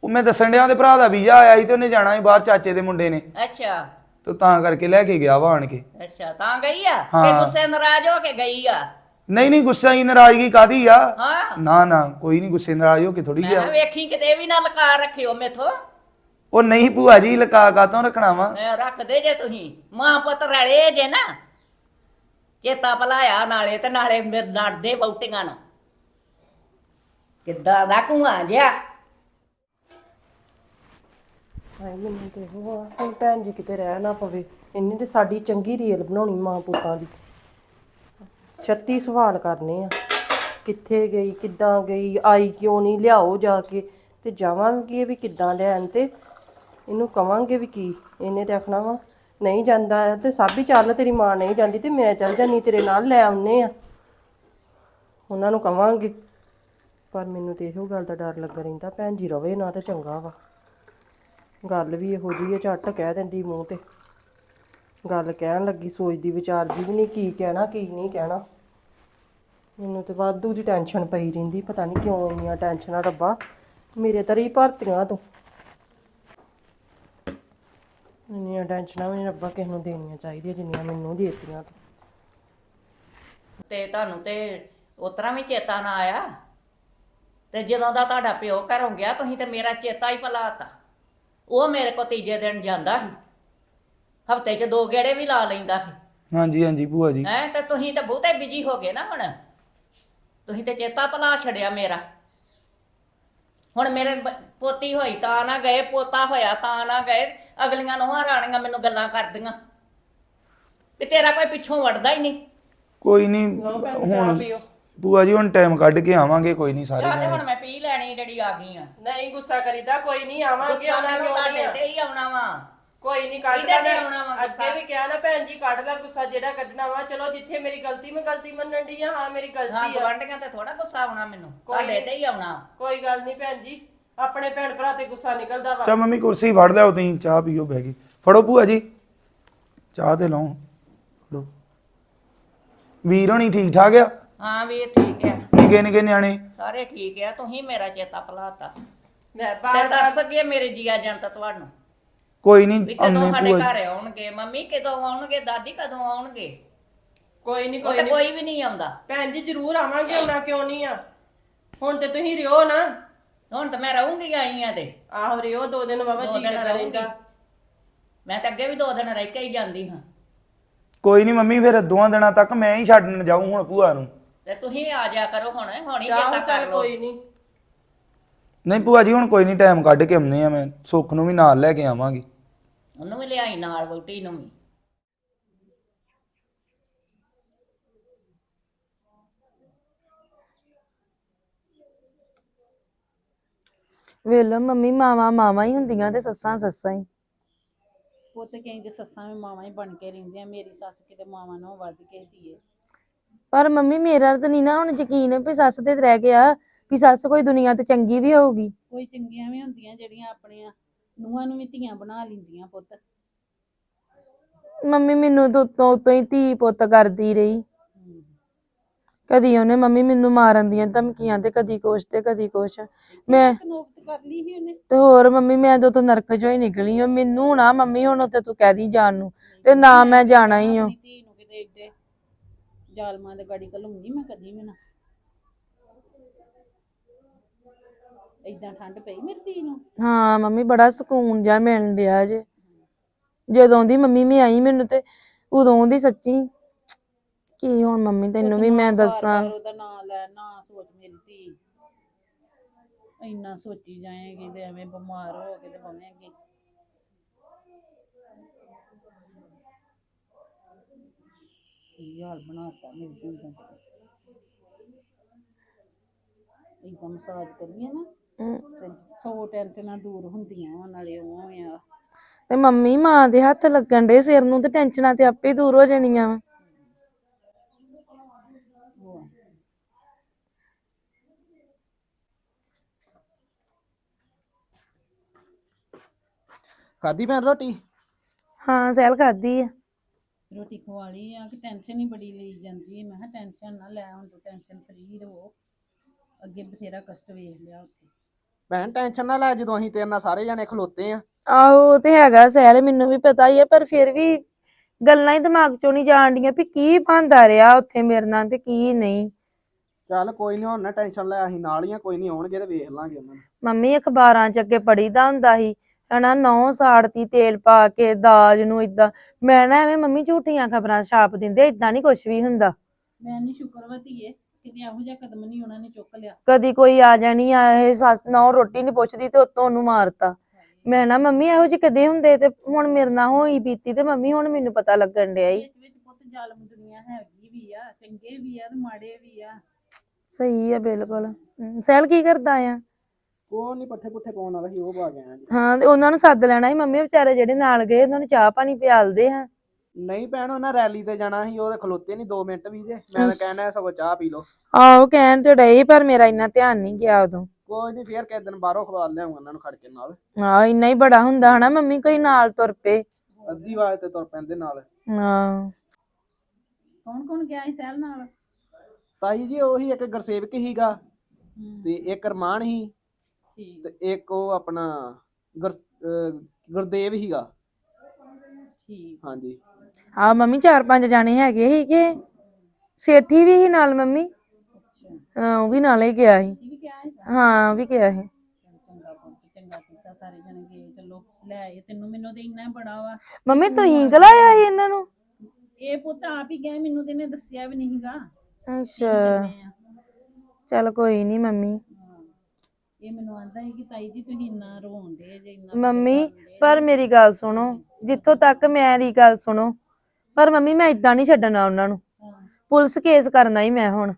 ਉਹ ਮੈਂ ਦੱਸਣ ਡਿਆ ਉਹਦੇ ਭਰਾ ਦਾ ਵੀਜ਼ਾ ਆਇਆ ਸੀ ਤੇ ਉਹਨੇ ਜਾਣਾ ਸੀ ਬਾਹਰ ਚਾਚੇ ਦੇ ਮੁੰਡੇ ਨੇ। ਅੱਛਾ। ਤੇ ਤਾਂ ਕਰਕੇ ਲੈ ਕੇ ਗਿਆ ਵਾ ਆਣ ਕੇ। ਅੱਛਾ ਤਾਂ ਗਈ ਆ? ਕਿ ਹਾਂ। ਗੁੱਸੇ ਨਾਰਾਜ਼ ਹੋ ਕੇ ਗਈ ਆ? ਨਹੀਂ ਨਹੀਂ ਗੁੱਸਾ ਹੀ ਨਾਰਾਜ਼ਗੀ ਕਾਦੀ ਆ? ਹਾਂ। ਨਾ ਨਾ ਕੋਈ ਨਹੀਂ ਗੁੱਸੇ ਨਾਰਾਜ਼ ਹੋ ਕੇ ਥੋੜੀ ਮੈਂ ਗਿਆ ਕਿਹਾ ਵੇਖੀ ਕਿਤੇ ਵੀ ਨਾ ਲਕਾ ਰੱਖਿਓ ਮੇਥੋਂ। ਉਹ ਨਹੀਂ ਭੂਆ ਜੀ ਲਕਾ ਕਾਤੋਂ ਰੱਖਣਾ ਵਾ? ਮੈਂ ਰੱਖਦੇ ਜੇ ਤੁਸੀਂ। ਮਾਂ ਪੁੱਤ ਰਲੇ ਜੇ ਨਾ ਚੇਤਾ ਭਲਾਇਆ ਨਾਲੇ ਤੇ ਨਾਲੇ ਮੇਰੇ ਲੜਦੇ ਬਹੁਤੀਆਂ ਨਾਲ ਕਿੱਦਾਂ ਦਾ ਕੁਆ ਜਿਆ ਹਾਏ ਮੈਨੂੰ ਤੇ ਉਹ ਆ, ਹੁਣ ਭੈਣ ਜੀ ਕਿਤੇ ਰਹਿ ਨਾ ਪਵੇ। ਇੰਨੀ ਤੇ ਸਾਡੀ ਚੰਗੀ ਰੀਲ ਬਣਾਉਣੀ ਮਾਂ ਪੁੱਤਾਂ ਦੀ। 36 ਸਵਾਲ ਕਰਨੇ ਆ। ਕਿੱਥੇ ਗਈ, ਕਿੱਦਾਂ ਗਈ, ਆਈ ਕਿਉਂ ਨਹੀਂ, ਲਿਆਓ ਜਾ ਕੇ ਤੇ ਜਾਵਾਂਗੇ ਵੀ ਕਿੱਦਾਂ ਲੈਣ ਤੇ। ਇਹਨੂੰ ਕਵਾਂਗੇ ਵੀ ਕੀ, ਇਹਨੇ ਤੇ ਆਖਣਾ ਵਾ, ਨਹੀਂ ਜਾਂਦਾ ਤੇ ਸਭ ਹੀ ਚੱਲ, ਤੇਰੀ ਮਾਂ ਨਹੀਂ ਜਾਂਦੀ ਤੇ ਮੈਂ ਚੱਲ ਜਾਨੀ ਤੇਰੇ ਨਾਲ ਲੈ ਆਉਨੇ ਆ। ਉਹਨਾਂ ਨੂੰ ਕਵਾਂਗੇ, ਪਰ ਮੈਨੂੰ ਤੇ ਇਹੋ ਗੱਲ ਦਾ ਡਰ ਲੱਗ ਰਹਿੰਦਾ, ਭੈਣ ਜੀ ਰਵੇ ਨਾ ਤੇ ਚੰਗਾ ਵਾ। ਗੱਲ ਵੀ ਇਹੋ ਜਿਹੀ ਹੈ ਝੱਟ ਕਹਿ ਦਿੰਦੀ ਮੂੰਹ ਤੇ। ਗੱਲ ਕਹਿਣ ਲੱਗੀ, ਸੋਚਦੀ ਵਿਚਾਰਦੀ ਵੀ ਨਹੀਂ ਕੀ ਕਹਿਣਾ, ਕੀ ਨਹੀਂ ਕਹਿਣਾ। ਮੈਨੂੰ ਤੇ ਵਾਧੂ ਦੀ ਟੈਨਸ਼ਨ ਪਈ ਰਹਿੰਦੀ, ਪਤਾ ਨਹੀਂ ਕਿਉਂ ਇੰਨੀਆਂ ਟੈਨਸ਼ਨਾਂ ਰੱਬਾ। ਮੇਰੇ ਤਰੀ ਭਰਤੀਆਂ ਤੂੰ। ਇੰਨੀਆਂ ਟੈਨਸ਼ਨਾਂ ਵੀ ਰੱਬਾ, ਕਿਸੇ ਨੂੰ ਦੇਣੀਆਂ ਚਾਹੀਦੀਆਂ, ਜਿੰਨੀਆਂ ਮੈਨੂੰ ਦੇ ਤੂੰ। ਤੇ ਤੁਹਾਨੂੰ ਤੇ ਉਤਰਾ ਵੀ ਚੇਤਾ ਨਾ ਆਇਆ? ਤੇ ਜਦੋਂ ਦਾ ਤੁਹਾਡਾ ਪਿਓ ਘਰੋਂ ਗਿਆ, ਤੁਸੀਂ ਤੇ ਮੇਰਾ ਚੇਤਾ ਹੀ ਭੁਲਾਤਾ ਉਹ ਮੇਰੇ ਕੋ ਤੀਜੇ ਦਿਨ ਜਾਂਦਾ ਸੀ। ਹਫ਼ਤੇ 'ਚ ਦੋ ਗੇੜੇ ਵੀ ਲਾ ਲੈਂਦਾ ਸੀ। ਹਾਂਜੀ ਹਾਂਜੀ ਭੂਆ ਜੀ। ਹੈ ਤੇ ਤੁਸੀਂ ਤਾਂ ਬਹੁਤੇ ਬਿਜ਼ੀ ਹੋ ਗਏ ਨਾ ਹੁਣ। ਤੁਸੀਂ ਤੇ ਚੇਤਾ ਭੁਲਾ ਛੜਿਆ ਮੇਰਾ। ਹੁਣ ਮੇਰੇ ਬ- ਪੋਤੀ ਹੋਈ ਤਾਂ ਨਾ ਗਏ ਪੋਤਾ ਹੋਇਆ ਤਾਂ ਨਾ ਗਏ ਅਗਲੀਆਂ ਨੋਹਾਂ ਰਾਣੀਆਂ ਮੈਨੂੰ ਗੱਲਾਂ ਕਰਦੀਆਂ। ਵੀ ਤੇਰਾ ਕੋਈ ਪਿੱਛੋਂ ਵੜਦਾ ਹੀ ਨਹੀਂ। ਕੋਈ ਨਹੀਂ ਹੁਣ ਭੂਆ ਜੀ ਹੁਣ ਟਾਈਮ ਕੱਢ ਕੇ ਆਵਾਂਗੇ ਕੋਈ ਨਹੀਂ ਸਾਰੇ ਤੇ ਹੁਣ ਮੈਂ ਪੀ ਲੈਣੀ ਜਿਹੜੀ ਆ ਗਈ ਆ। ਨਹੀਂ ਗੁੱਸਾ ਕਰੀਦਾ ਕੋਈ ਨਹੀਂ ਆਵਾਂਗੇ ਗੁੱਸਾ ਆਉਣਾ ਮੈਨੂੰ ਕਿਉਂ ਤੁਹਾਡੇ ਨਹੀਂ ਆ? ਤੇ ਹੀ ਆਉਣਾ ਵਾ। ਕੋਈ ਨਹੀਂ ਕੱਢ ਇਹਦੇ ਤੇ ਲੈਣਾ ਆਉਣਾ ਵਾ ਗੁੱਸਾ। ਅੱਗੇ ਵੀ ਕਿਹਾ ਨਾ ਭੈਣ ਜੀ ਕੱਢ ਲੈ ਗੁੱਸਾ ਜਿਹੜਾ ਕੱਢਣਾ ਵਾ। ਚਲੋ ਜਿੱਥੇ ਮੇਰੀ ਗਲਤੀ ਮੈਂ ਗਲਤੀ ਮੰਨਣ ਦੀ ਆ। ਹਾਂ ਮੇਰੀ ਹਾਂ ਗਲਤੀ ਆ। ਗਵਾਂਢੀਆਂ ਤੇ ਥੋੜਾ ਗੁੱਸਾ ਆਉਣਾ ਮੈਨੂੰ। ਕੋਈ ਤੁਹਾਡੇ। ਤੇ ਹੀ ਆਉਣਾ। ਕੋਈ ਗੱਲ ਨਹੀਂ ਭੈਣ ਜੀ ਆਪਣੇ ਭੈਣ ਭਰਾ ਤੇ ਗੁੱਸਾ ਨਿਕਲਦਾ ਵਾ। ਚਾ ਮੰਮੀ ਕੁਰਸੀ ਫੜ ਲਿਆਓ ਤੁਸੀਂ ਚਾਹ ਪੀਓ ਬਹਿ ਕੇ। ਫੜੋ ਭੂਆ ਜੀ। ਚਾਹ ਤੇ ਲਓ। ਫੜੋ। ਵੀਰ ਹੋਣੀ ਠੀਕ ਠਾਕ ਆ? ਹਾਂ ਵੀ ਇਹ ਠੀਕ ਹੈ ਨਿੱਕੇ ਨਿੱਕੇ ਨਿਆਣੇ। ਸਾਰੇ ਠੀਕ ਹੈ ਤੁਸੀਂ ਮੇਰਾ ਚੇਤਾ ਭੁਲਾਤਾ। ਮੈਂ ਤੇ ਬਾਰ ਦੱਸ ਗਏ ਮੇਰੇ ਜੀਆ ਜੰਤ ਤੁਹਾਨੂੰ। ਕੋਈ ਵੀ ਨਹੀਂ ਕਦੋਂ ਆਉਂਦੇ ਸਾਡੇ ਭੂਆ ਘਰ ਆਉਣਗੇ? ਮੰਮੀ ਕਦੋਂ ਆਉਣਗੇ? ਦਾਦੀ ਕਦੋਂ ਆਉਣਗੇ? ਕੋਈ ਨਹੀਂ ਉਹ ਕੋਈ ਤੇ ਨਹੀਂ ਕੋਈ ਵੀ ਨਹੀਂ ਆਉਂਦਾ। ਭੈਣ ਜੀ ਜ਼ਰੂਰ ਆਵਾਂਗੇ ਆਉਣਾ ਕਿਉਂ ਨਹੀਂ ਆ? ਹੁਣ ਤੇ ਤੁਸੀਂ ਰਿਓ ਨਾ। ਹੁਣ ਤਾਂ ਮੈਂ ਰਹੂੰਗੀ ਆਈ ਆ ਤੇ। ਆਹੋ ਰਿਓ ਦੋ ਦਿਨ ਬਾਬਾ ਦੋ ਜੀ ਦਿਨ ਰਹੂੰਗੀ। ਮੈਂ ਤਾਂ ਅੱਗੇ ਵੀ ਦੋ ਦਿਨ ਰਹਿ ਕੇ ਹੀ ਜਾਂਦੀ ਹਾਂ। ਕੋਈ ਨਹੀਂ ਮੰਮੀ ਫਿਰ ਦੋਆਂ ਦਿਨਾਂ ਤੱਕ ਮੈਂ ਹੀ ਛੱਡਣ ਜਾਊਂ ਹੁਣ ਭੂਆ ਨੂੰ। ਤੇ ਤੁਸੀਂ ਆ ਜਾ ਕਰੋ ਹੁਣ ਹੁਣੀ ਚਾਹ ਚੇਤਾ ਕਰ ਚੱਲ ਲਓ। ਕੋਈ ਨਹੀਂ ਨਹੀਂ ਭੂਆ ਜੀ ਹੁਣ ਕੋਈ ਨਹੀਂ ਟਾਈਮ ਕੱਢ ਕੇ ਆਉਂਦੇ ਆ ਮੈਂ। ਸੁੱਖ ਨੂੰ ਵੀ ਨਾਲ ਲੈ ਕੇ ਆਵਾਂਗੇ। ਉਹਨੂੰ ਵੀ ਲਿਆਈ ਨਾਲ ਵੋਟੀ ਨੂੰ ਵੀ। ਵੇਲੋ ਮੰਮੀ ਮਾਵਾਂ ਮਾਵਾਂ ਹੀ ਹੁੰਦੀਆਂ ਤੇ ਸੱਸਾਂ ਸੱਸਾਂ ਹੀ। ਪੁੱਤ ਕਹਿੰਦੇ ਸੱਸਾਂ ਵੀ ਮਾਵਾਂ ਹੀ ਬਣ ਕੇ ਰਹਿੰਦੀਆਂ ਮੇਰੀ ਸੱਸ ਕਿਤੇ ਮਾਵਾਂ ਨਾਲੋਂ ਵੱਧ ਕੇ ਧੀਏ ਪਰ ਮੰਮੀ ਮੇਰਾ ਤਾਂ ਨਹੀਂ ਨਾ ਹੁਣ ਯਕੀਨ ਵੀ ਸੱਸ ਤੇ ਰਹਿ ਗਿਆ ਵੀ ਸੱਸ ਕੋਈ ਦੁਨੀਆ ਤੇ ਚੰਗੀ ਵੀ ਹੋਊਗੀ। ਕੋਈ ਚੰਗੀਆਂ ਵੀ ਹੁੰਦੀਆਂ ਜਿਹੜੀਆਂ ਆਪਣੀਆਂ ਨੂੰਹਾਂ ਨੂੰ ਵੀ ਧੀਆਂ ਬਣਾ ਲੈਂਦੀਆਂ ਪੁੱਤ। ਮੰਮੀ ਮੈਨੂੰ ਤਾਂ ਉਤੋਂ ਉਤੋਂ ਹੀ ਧੀ ਪੁੱਤ ਕਰਦੀ ਰਹੀ। ਕਦੀ ਉਹਨੇ ਮੰਮੀ ਮੈਨੂੰ ਮਾਰਨ ਦੀਆਂ ਧਮਕੀਆਂ ਤੇ ਕਦੀ ਕੁਛ ਤੇ ਕਦੀ ਕੁਛ। ਮੈਂ ਨੋਬਤ ਕਰ ਲਈ ਸੀ ਉਹਨੇ? ਤੇ ਹੋਰ ਮੰਮੀ ਮੈਂ ਤਾਂ ਉਤੋਂ ਨਰਕ ਚੋਂ ਹੀ ਨਿਕਲੀ ਹਾਂ। ਮੈਨੂੰ ਨਾ ਮੰਮੀ ਹੁਣ ਉੱਥੇ ਤੂੰ ਕਹਿ ਦੀ ਜਾਣ ਨੂੰ। ਤੇ ਨਾ ਮੈਂ ਜਾਣਾ ਹੀ ਹਾਂ। ਆਪਣੀ ਧੀ ਨੂੰ ਕਿਤੇ ਏਡੇ ਜ਼ਾਲਮਾਂ ਦੇ ਗਾੜੀ ਘਲੂੰਗੀ ਮੈਂ ਕਦੀ ਵੀ ਨਾ। ਏਦਾਂ ਠੰਡ ਪਈ ਮੇਰੀ ਧੀ ਨੂੰ? ਹਾਂ ਮੰਮੀ ਬੜਾ ਸਕੂਨ ਜਿਹਾ ਮਿਲਣ ਡਿਆ ਜੇ। ਜਦੋਂ ਦੀ ਮੰਮੀ ਮੈਂ ਆਈ ਮੈਨੂੰ ਤੇ ਉਦੋਂ ਦੀ ਸੱਚੀ ਕੀ ਹੁਣ ਮੰਮੀ ਤੈਨੂੰ ਵੀ ਮੈਂ ਦੱਸਾਂ। ਬਾਰ-ਬਾਰ ਉਹਦਾ ਨਾਂ ਲੈ ਨਾ ਸੋਚ ਮੇਰੀ ਧੀ ਇੰਨਾ ਸੋਚੀ ਜਾਏਗੀ ਤੇ ਐਵੇਂ ਬਿਮਾਰ ਹੋ ਕੇ ਤੇ ਬਵੇਂਗੀ ਕੀ ਹਾਲ ਬਣਾਤਾ ਮੇਰੀ ਧੀ ਦਾ? ਇਦਾਂ ਮਸਾਜ ਕਰੀਏ ਨਾ। ਹਮ, ਤੇ ਸੌ ਟੈਨਸ਼ਨਾਂ ਦੂਰ ਹੁੰਦੀਆਂ ਵਾਂ, ਨਾਲੇ ਉਹ ਆ। ਤੇ ਮੰਮੀ ਮਾਂ ਦੇ ਹੱਥ ਲੱਗਣ ਡੇ ਸਿਰ ਨੂੰ ਤੇ ਟੈਨਸ਼ਨਾਂ ਤੇ ਆਪੇ ਦੂਰ ਹੋ ਜਾਣੀਆਂ ਵਾ। ਉਹ ਆ। ਖਾਦੀ ਭੈਣ ਰੋਟੀ? ਹਾਂ ਸੈਲ ਖਾਦੀ ਆ। ਰੋਟੀ ਖਵਾ ਲਈ ਆ ਕਿ ਟੈਨਸ਼ਨ ਹੀ ਬੜੀ ਲਈ ਜਾਂਦੀ ਹੈ ਮੈਂ ਕਿਹਾ ਟੈਨਸ਼ਨ ਨਾ ਲੈ ਹੁਣ ਤੂੰ ਟੈਨਸ਼ਨ ਫਰੀ ਰਹੋ। ਅੱਗੇ ਬਥੇਰਾ ਕਸ਼ਟ ਵੇਖ ਲਿਆ ਉੱਥੇ। ਭੈਣ ਟੈਨਸ਼ਨ ਨਾ ਲੈ ਜਦੋਂ ਅਸੀਂ ਤੇਰੇ ਨਾਲ ਸਾਰੇ ਜਾਣੇ ਖਲੋਤੇ ਆ। ਆਹੋ ਉਹ ਤੇ ਹੈਗਾ ਸੈਲ ਮੈਨੂੰ ਵੀ ਪਤਾ ਹੀ ਆ ਪਰ ਫਿਰ ਵੀ ਗੱਲਾਂ ਹੀ ਦਿਮਾਗ ਚੋਂ ਨਹੀਂ ਜਾਣ ਡੀਆਂ ਵੀ ਕੀ ਬੰਦਾ ਰਿਹਾ ਉੱਥੇ ਮੇਰੇ ਨਾਲ ਤੇ ਕੀ ਨਹੀਂ। ਚੱਲ ਕੋਈ ਨਹੀਂ ਹੁਣ ਨਾ ਟੈਨਸ਼ਨ ਲੈ ਅਸੀਂ ਨਾਲ ਹੀ ਆ ਕੋਈ ਨਹੀਂ ਆਉਣਗੇ ਤੇ ਵੇਖ ਲਾਂਗੇ ਉਹਨਾਂ ਨੂੰ। ਮੰਮੀ ਅਖਬਾਰਾਂ 'ਚ ਅੱਗੇ ਪੜੀਦਾ ਹੁੰਦਾ ਸੀ ਹਨਾ ਨੌ ਸਾੜਤੀ ਤੇਲ ਪਾ ਕੇ ਦਾਜ ਨੂੰ ਇਦਾਂ ਮੈਂ ਨਾ ਐਵੇਂ ਮੰਮੀ ਝੂਠੀਆਂ ਖਬਰਾਂ ਛਾਪ ਦਿੰਦੇ ਇਦਾਂ ਨਹੀਂ ਕੁਝ ਵੀ ਹੁੰਦਾ। ਮੈਂ ਨਹੀਂ ਸ਼ੁਕਰਵਤੀ ਏ ਕਿਤੇ ਇਹੋ ਜਿਹਾ ਕਦਮ ਨਹੀਂ ਉਹਨਾਂ ਨੇ ਚੁੱਕ ਲਿਆ। ਕਦੀ ਕੋਈ ਆ ਜਾਣੀ ਆ ਇਹ ਸੱਸ ਨੌ ਰੋਟੀ ਨਹੀਂ ਪੁੱਛਦੀ ਤੇ ਉੱਤੋਂ ਉਹਨੂੰ ਮਾਰਤਾ। ਮੈਂ ਨਾ ਮੰਮੀ ਇਹੋ ਜਿਹੇ ਕਦੇ ਹੁੰਦੇ ਤੇ ਹੁਣ ਮੇਰੇ ਨਾਲ ਹੋਈ ਬੀਤੀ ਤੇ ਮੰਮੀ ਹੁਣ ਮੈਨੂੰ ਪਤਾ ਲੱਗਣ ਡਿਆ ਈ। ਵਿੱਚ ਵਿੱਚ ਪੁੱਤ ਜ਼ਾਲਮ ਦੁਨੀਆ ਹੈਗੀ ਵੀ ਆ ਚੰਗੇ ਵੀ ਆ ਤੇ ਮਾੜੇ ਵੀ ਆ। ਸਹੀ ਆ ਬਿਲਕੁਲ। ਹਮ, ਸੈਲ ਕੀ ਕਰਦਾ ਆ? ਕੋਈ ਨਹੀਂ ਪੱਠੇ ਪੁੱਠੇ ਪਾਉਣ ਵਾਲਾ ਸੀ ਉਹ ਪਾ ਗਿਆ ਹਾਂ ਤੇ ਉਹਨਾਂ ਨੂੰ ਸੱਦ ਲੈਣਾ ਸੀ। ਮੰਮੀ ਵਿਚਾਰੇ ਜਿਹੜੇ ਨਾਲ ਗਏ ਉਹਨਾਂ ਨੂੰ ਚਾਹ ਪਾਣੀ ਪਿਆਲਦੇ ਹਾਂ ਨਹੀਂ ਭੈਣ ਉਹਨਾਂ ਰੈਲੀ ਤੇ ਜਾਣਾ ਸੀ ਉਹਦੇ ਖਲੋਤੇ ਨਹੀਂ 2 ਮਿੰਟ ਵੀ ਜੇ। ਮੈਂ ਤਾਂ। ਕਹਿਣਾ ਸਗੋਂ ਚਾਹ ਪੀ ਲਓ। ਆਹੋ ਕਹਿਣ ਤੇ ਡਏ ਪਰ ਮੇਰਾ ਇੰਨਾ ਧਿਆਨ ਨਹੀਂ ਗਿਆ ਉਦੋਂ। ਕੋਈ ਨਹੀਂ ਫੇਰ ਕਿਸੇ ਦਿਨ ਬਾਹਰੋਂ ਖਵਾ ਲਿਆਉਂਗਾ ਉਹਨਾਂ ਨੂੰ ਖੜਕੇ ਨਾਲ। ਹਾਂ ਇੰਨਾ ਹੀ ਬੜਾ ਹੁੰਦਾ ਹਨਾ ਮੰਮੀ ਕੋਈ ਨਾਲ ਤੁਰ ਪਏ। ਅੱਧੀ ਵਾਰ ਤੇ ਤੁਰ ਪੈਂਦੇ ਨਾਲ। ਹਾਂ ਕੌਣ ਕੌਣ ਗਿਆ ਸੀ ਸਹਿਲ ਨਾਲ? ਤਾਈ ਜੀ ਉਹੀ ਇੱਕ ਗੁਰਸੇਵਕ ਹੀਗਾ ਤੇ ਇੱਕ ਰਮਾਨ ਹੀ ਠੀਕ। ਤੇ ਇੱਕ ਉਹ ਆਪਣਾ ਗੁਰਦੇਵ ਹੀਗਾ ਠੀਕ। ਹਾਂਜੀ। ਆ ਮੰਮੀ ਚਾਰ ਪੰਜ ਜਾਣੇ ਹੈਗੇ ਸੀਗੇ ਸੇਠੀ ਵੀ ਸੀ ਨਾਲ ਮੰਮੀ। ਹਾਂ ਉਹ ਵੀ ਨਾਲੇ ਹੀ ਗਿਆ ਸੀ। ਇਹ ਵੀ ਕਿਹਾ ਹੈ ਹਾਂ ਉਹ ਵੀ ਗਿਆ ਸੀ। ਚੰਗਾ ਪੁੱਤ ਚੰਗਾ ਕੀਤਾ ਸਾਰੇ ਜਣੇ ਗਏ। ਚਲੋ ਲੈ ਆਏ ਤੈਨੂੰ ਮੈਨੂੰ ਤੇ ਇੰਨਾ ਹੀ ਬੜਾ ਵਾ। ਮੰਮੀ ਤੁਸੀਂ ਸੀ ਇਹਨਾਂ ਨੂੰ? ਇਹ ਪੁੱਤ ਆਪ ਹੀ ਗਏ ਮੈਨੂੰ ਤੇ ਇਹਨੇ ਦੱਸਿਆ ਵੀ ਨਹੀਂਗਾ ਅੱਛਾ। ਚੱਲ ਕੋਈ ਨਹੀਂ ਮੰਮੀ। ਇਹ ਮੈਨੂੰ ਆਂਦਾ ਹੈ ਕਿ ਤਾਈ ਜੀ ਤੁਸੀਂ ਇੰਨਾ ਰੋਂਦੇ ਜੇ ਇੰਨਾ ਮੰਮੀ ਪਰ ਮੇਰੀ ਗੱਲ ਸੁਣੋ ਜਿੱਥੋਂ ਤੱਕ ਮੇਰੀ ਗੱਲ ਸੁਣੋ ਪਰ ਮੰਮੀ ਮੈਂ ਇਦਾਂ ਨਹੀਂ ਛੱਡਣਾ ਉਹਨਾਂ ਨੂੰ। ਪੁਲਿਸ ਕੇਸ ਕਰਨਾ ਹੀ ਮੈਂ ਹੁਣ।